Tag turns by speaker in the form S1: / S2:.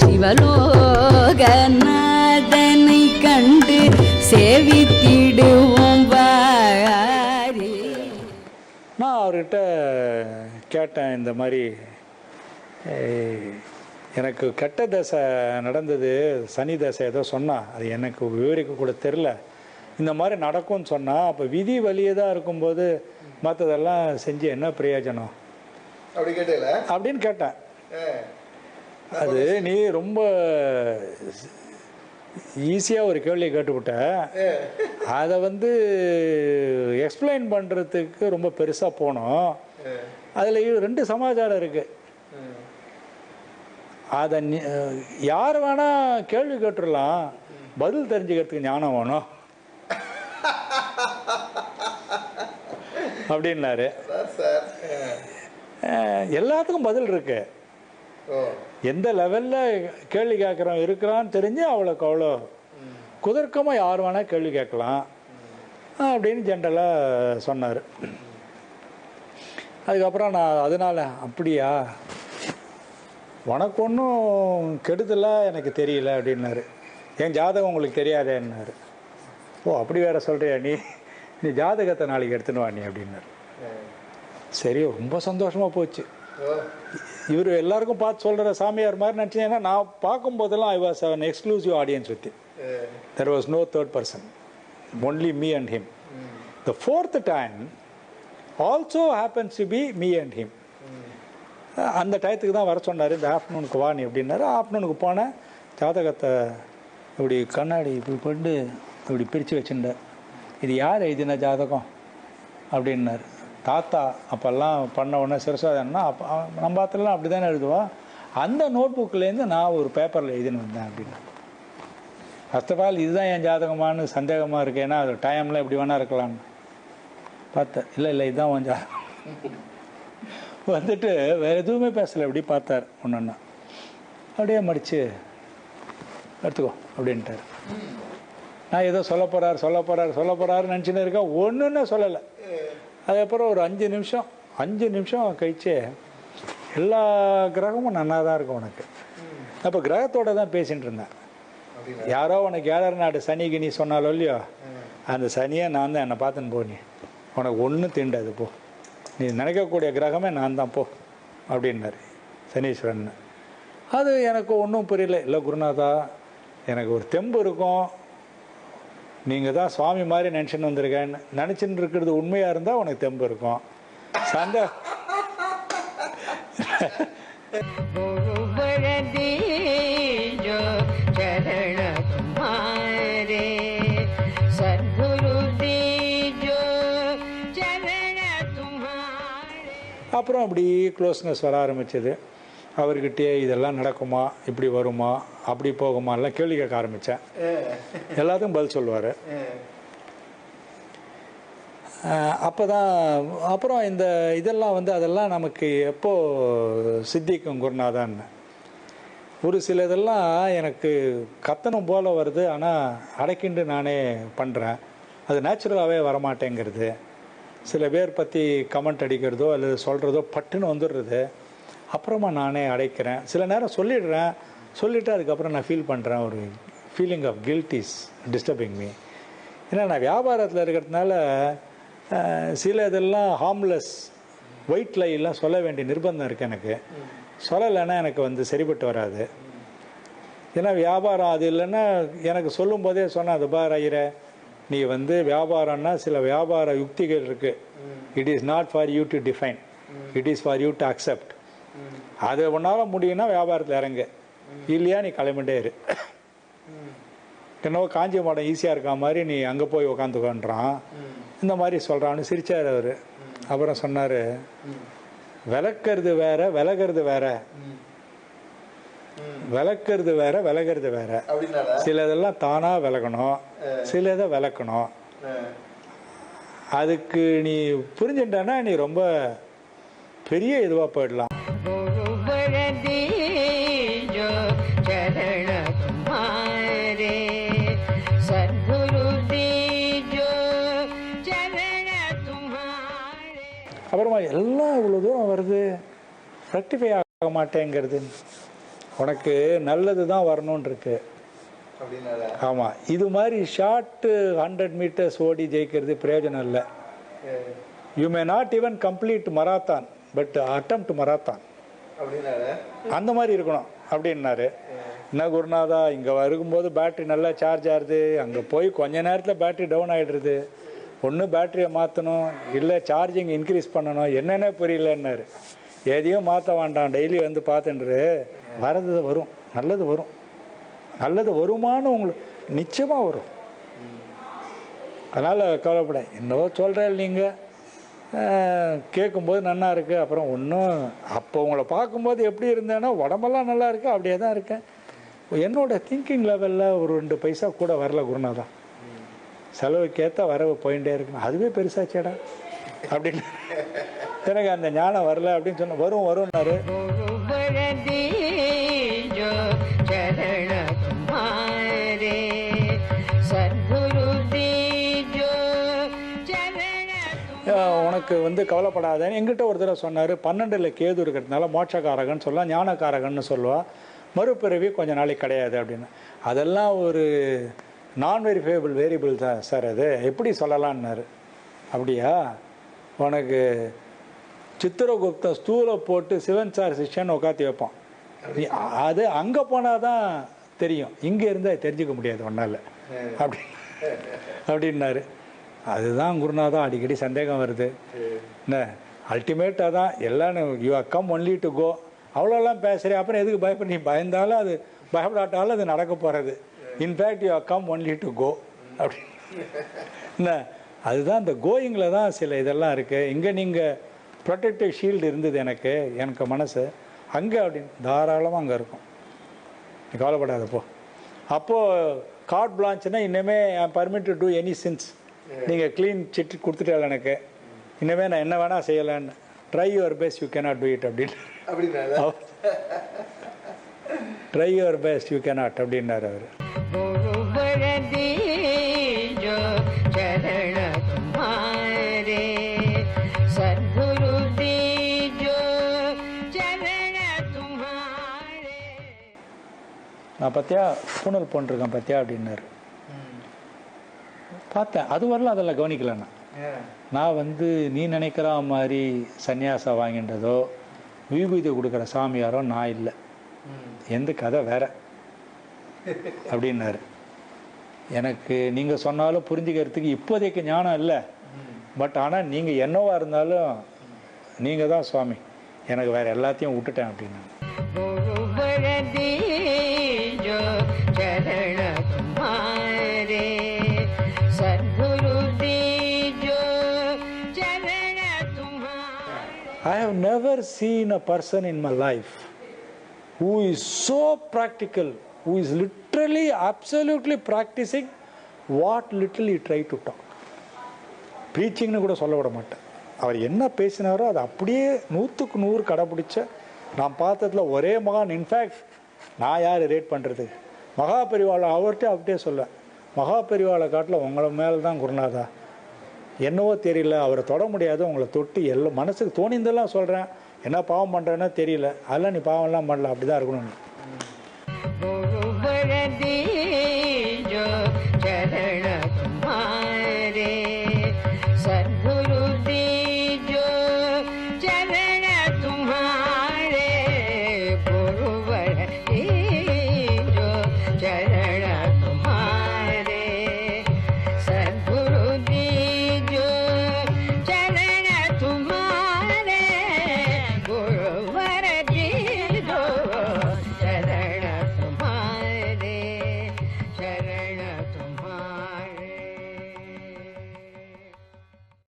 S1: சிவலோகநாதனை கண்டு சேவித்திடுவோம்
S2: நான் அவர்கிட்ட கேட்டேன் இந்த மாதிரி "ஏய், எனக்கு கெட்ட தசை நடந்தது சனி தசை ஏதோ சொன்னா அது எனக்கு விவரிக்க கூட தெரில இந்த மாதிரி நடக்கும்னு சொன்னா அப்போ விதி வழியே தான் இருக்கும்போது மற்றதெல்லாம் செஞ்சு என்ன பிரயோஜனம்?
S3: அப்படி கேட்டல
S2: அப்படின்னு கேட்டேன். அது நீ ரொம்ப ஈஸியாக ஒரு கேள்வியை கேட்டுவிட்ட. அதை வந்து எக்ஸ்பிளைன் பண்ணுறதுக்கு ரொம்ப பெருசாக போனோம். அதில் ரெண்டு சமாச்சாரம் இருக்கு. அதை யார் வேணா கேள்வி கேட்டுடலாம் பதில் தெரிஞ்சுக்கிறதுக்கு ஞானம் வேணும். அப்படின்னாரு. எல்லாத்துக்கும் பதில் இருக்கு.
S3: ஓ.
S2: எந்த லெவலில் கேள்வி கேட்குறோம் இருக்கிறான்னு தெரிஞ்சு அவளுக்கு அவ்வளோ குதர்க்கமாக யார் வேணால் கேள்வி கேட்கலாம். அப்படின்னு ஜென்ரலாக சொன்னார். அதுக்கப்புறம் நான் அதனால அப்படியா? உனக்கு ஒன்றும் கெடுதலாக எனக்கு தெரியல அப்படின்னாரு. என் ஜாதகம் உங்களுக்கு தெரியாதேன்னாரு. ஓ அப்படி வேற சொல்கிறியா நீ? நீ ஜாதகத்தை நாளைக்கு எடுத்துன்னு வா நீ அப்படின்னாரு. சரி ரொம்ப சந்தோஷமாக போச்சு. இவர் எல்லாருக்கும் பார்த்து சொல்கிற சாமியார் மாதிரி நினச்சேன்னா நான் பார்க்கும்போதெல்லாம் ஐ வாஸ் அவன் exclusive audience with there was no third person only me and him the fourth time also happens to be me and him அந்த டயத்துக்கு தான் வர சொன்னார். இந்த ஆஃப்டர்நூனுக்கு வா நீ அப்படின்னாரு. ஆஃப்டர்நூனுக்கு போனேன் ஜாதகத்தை இப்படி கண்ணாடி இப்படி கொண்டு இப்படி பிரித்து வச்சுட்டார் இது யார் எழுதின ஜாதகம்? அப்படின்னாரு. தாத்தா அப்போல்லாம் பண்ண உடனே சிரசாதன்னா அப்போ நம்ம பாத்திரலாம் அப்படி தானே எழுதுவோம் அந்த நோட் புக்கிலேருந்து நான் ஒரு பேப்பரில் எழுதின்னு வந்தேன் அப்படின்னு. ஃபர்ஸ்ட் ஆஃப் ஆல் இதுதான் என் ஜாதகமானு சந்தேகமாக இருக்கு. ஏன்னா அது டைமில் எப்படி வேணா இருக்கலாம்னு பார்த்தேன். இல்லை இல்லை இதுதான் உன் ஜாதகம். வந்துட்டு வேற எதுவுமே பேசலை. அப்படி பார்த்தார் ஒன்றுன்னா அப்படியே மடிச்சு எடுத்துக்கோ அப்படின்ட்டார். நான் ஏதோ சொல்ல போகிறார் சொல்ல போகிறார் சொல்ல போகிறாருன்னு நினச்சின்னு இருக்கேன். ஒன்றுன்னு சொல்லலை. அதுக்கப்புறம் ஒரு அஞ்சு நிமிஷம் அஞ்சு நிமிஷம் கழிச்சு எல்லா கிரகமும் நன்னா தான் இருக்கும் உனக்கு. அப்போ கிரகத்தோட தான் பேசிகிட்டு இருந்தேன். யாரோ உனக்கு ஏழர் நாடு சனி கினி சொன்னாலோ இல்லையோ அந்த சனியை நான் தான் என்னை பார்த்துன்னு போனேன் உனக்கு ஒன்றும் தீண்டாது போ. நீ நினைக்கக்கூடிய கிரகமே நான் தான் போ அப்படின்னாரு சனீஸ்வரன். அது எனக்கு ஒன்றும் புரியல. இல்லை குருநாதா எனக்கு ஒரு தெம்பு இருக்கும். நீங்கள் தான் சுவாமி மாதிரி நினச்சின்னு வந்திருக்கேன்னு நினச்சின்னு இருக்கிறது உண்மையாக இருந்தால் உனக்கு தெம்பு இருக்கும். சண்டை அப்புறம் அப்படி க்ளோஸ்னஸ் வர ஆரம்பிச்சது. அவர்கிட்டயே இதெல்லாம் நடக்குமா இப்படி வருமா அப்படி போகுமா எல்லாம் கேள்வி கேட்க ஆரம்பித்தேன் எல்லாத்துக்கும் பதில் சொல்லுவார். அப்போ தான் அப்புறம் இந்த இதெல்லாம் வந்து அதெல்லாம் நமக்கு எப்போ சித்திக்கும் குருநாதன். ஒரு சில இதெல்லாம் எனக்கு கத்தனம் போல வருது ஆனால் அடைக்கிண்டு நானே பண்ணுறேன் அது நேச்சுரலாகவே வரமாட்டேங்கிறது. சில பேர் பற்றி கமெண்ட் அடிக்கிறதோ அல்லது சொல்கிறதோ பட்டுன்னு வந்துடுறது. அப்புறமா நானே அடைக்கிறேன். சில நேரம் சொல்லிடுறேன். சொல்லிவிட்டு அதுக்கப்புறம் நான் ஃபீல் பண்ணுறேன் ஒரு feeling of guilt is disturbing me ஏன்னா நான் வியாபாரத்தில் இருக்கிறதுனால சில இதெல்லாம் ஹார்ம்லெஸ் ஒயிட் லைலாம் சொல்ல வேண்டிய நிர்பந்தம் இருக்குது எனக்கு. சொல்லலைன்னா எனக்கு வந்து சரிப்பட்டு வராது. ஏன்னா வியாபாரம் அது இல்லைன்னா எனக்கு சொல்லும் போதே சொன்னேன் அது பார் ஐயரே நீ வந்து வியாபாரம்னா சில வியாபார யுக்திகள் இருக்கு. It is not for you to define it is for you to accept அது உன்னால முடியும்னா வியாபாரத்தில் இறங்கு. இல்லையா நீ கிளம்பிட்டே இரு. என்னவோ காஞ்சி மாடம் ஈஸியாக இருக்க மாதிரி நீ அங்கே போய் உக்காந்துக்கன்றான். இந்த மாதிரி சொல்கிறான்னு சிரிச்சார் அவர். அப்புறம் சொன்னார் விளக்கிறது வேற விலகிறது வேற. விளக்கிறது வேற விலகிறது வேற. சிலதெல்லாம் தானா விலகணும். சிலதை விளக்கணும். அதுக்கு நீ புரிஞ்சுட்டனா நீ ரொம்ப பெரிய இதுவாக போயிடலாம். ரெக்டிஃபை ஆக மாட்டேங்கிறது. உனக்கு நல்லது தான் வரணும்னு இருக்கு ஆமாம் இது மாதிரி ஷார்ட்டு ஹண்ட்ரட் மீட்டர்ஸ் ஓடி ஜெயிக்கிறது பிரயோஜனம் இல்லை. You may not even complete marathon but attempt marathon அந்த மாதிரி இருக்கணும். அப்படின்னாரு. என்ன குருநாதா இங்கே இருக்கும்போது பேட்டரி நல்லா சார்ஜ் ஆகுது. அங்கே போய் கொஞ்ச நேரத்தில் பேட்டரி டவுன் ஆகிடுறது ஒன்று பேட்டரியை மாற்றணும் இல்லை சார்ஜிங் இன்க்ரீஸ் பண்ணணும். என்னென்ன புரியலன்னாரு. எதையும் மாற்ற வேண்டாம். டெய்லி வந்து பார்த்துன்று வரது வரும். நல்லது வரும். நல்லது வருமானு உங்களுக்கு நிச்சயமாக வரும். அதனால் கவலைப்பட என்னவோ சொல்கிறேன் நீங்கள் கேட்கும்போது நல்லா இருக்குது அப்புறம் ஒன்றும் அப்போ உங்களை பார்க்கும்போது எப்படி இருந்தேன்னா உடம்பெல்லாம் நல்லா இருக்குது அப்படியே தான் இருக்கேன். என்னோட திங்கிங் லெவலில் ஒரு ரெண்டு பைசா கூட வரல குருநாதா. செலவுக்கேற்ற வரவு போயிட்டே இருக்கணும் அதுவே பெருசாச்சேடா அப்படின்னு. எனக்கு அந்த ஞானம் வரல அப்படின்னு சொன்ன வரும் வரும்னாரு. உனக்கு வந்து கவலைப்படாதேன்னு எங்கிட்ட ஒரு தடவை சொன்னார். பன்னெண்டில் கேது இருக்கிறதுனால மோட்சக்காரகன் சொல்லலாம் ஞானக்காரகன்னு சொல்லுவாள் மறுபிறவி கொஞ்சம் நாளைக்கு கிடையாது அப்படின்னு. அதெல்லாம் ஒரு நான் வெரிஃபைபிள் வேரியபிள் தான் சார் அது. எப்படி சொல்லலான்னாரு அப்படியா? உனக்கு சித்திரகுப்தன் ஸ்தூலை போட்டு சிவன் சார் சிஷ்யன் உட்காத்தி வைப்பான். அது அங்கே போனால் தான் தெரியும். இங்கே இருந்தால் தெரிஞ்சுக்க முடியாது ஒன்றால் அப்படி அப்படின்னாரு. அதுதான் குருநாதா அடிக்கடி சந்தேகம் வருது. என்ன? அல்டிமேட்டாக தான் எல்லாம் you are come only to go அவ்வளோலாம் பேசுகிறேன் அப்புறம் எதுக்கு பயப்பட நீ பயந்தாலும் அது பயப்படாட்டாலும் அது நடக்க போகிறது in fact you are come only to go அப்படி. என்ன? அதுதான் இந்த கோயிங்கில் தான் சில இதெல்லாம் இருக்குது இங்கே நீங்கள் ப்ரொடெக்டிவ் ஷீல்டு இருந்தது எனக்கு எனக்கு மனசு. அங்கே அப்படின்னு தாராளமாக அங்கே இருக்கும். நீ கவலைப்படாத போ. அப்போது கார்ட் பிளான்ச்னா இன்னுமே permit to do any sins நீங்கள் க்ளீன் சிட் கொடுத்துட்டால எனக்கு. இனிமே நான் என்ன வேணால் செய்யலான்னு. Try your best you cannot do it அப்படின்னு try your best you cannot அப்படின்னாரு அவர். நான் பார்த்தியா பூனல் போட்டிருக்கேன் பார்த்தியா அப்படின்னாரு. பார்த்தேன். அது வரல அதெல்லாம் கவனிக்கல நான். நான் வந்து நீ நினைக்கிற மாதிரி சன்னியாசம் வாங்கின்றதோ விபூதி கொடுக்குற சாமியாரோ நான் இல்லை. எந்த கதை வேற? அப்படின்னாரு. எனக்கு நீங்கள் சொன்னாலும் புரிஞ்சுக்கிறதுக்கு இப்போதைக்கு ஞானம் இல்லை. பட் ஆனால் நீங்கள் என்னவா இருந்தாலும் நீங்கள் தான் சுவாமி. எனக்கு வேற எல்லாத்தையும் விட்டுட்டேன் அப்படின்னு never seen a person in my life who is so practical, who is literally, absolutely practicing what little he tried to talk. ப்ரீச்சிங்னு கூட சொல்ல விட மாட்டேன். அவர் என்ன பேசினாரோ அதை அப்படியே நூற்றுக்கு நூறு கடைப்பிடிச்ச நான் பார்த்ததுல ஒரே மகான். இன்ஃபேக்ட் நான் யார் ரேட் பண்ணுறது மகா பெரிவாளை அவர்கிட்ட அப்படியே சொல்ல. மகா பெரிவாளை காட்டில் உங்களை மேலே தான் குருநாதா? என்னவோ தெரியல அவரை தொட முடியாது உங்களை தொட்டு எல்லாம் மனசுக்கு தோணிந்தெல்லாம் சொல்கிறேன் என்ன பாவம் பண்ணுறேன்னா தெரியல. அதெல்லாம் நீ பாவம்லாம் பண்ணல அப்படி தான் இருக்கணும்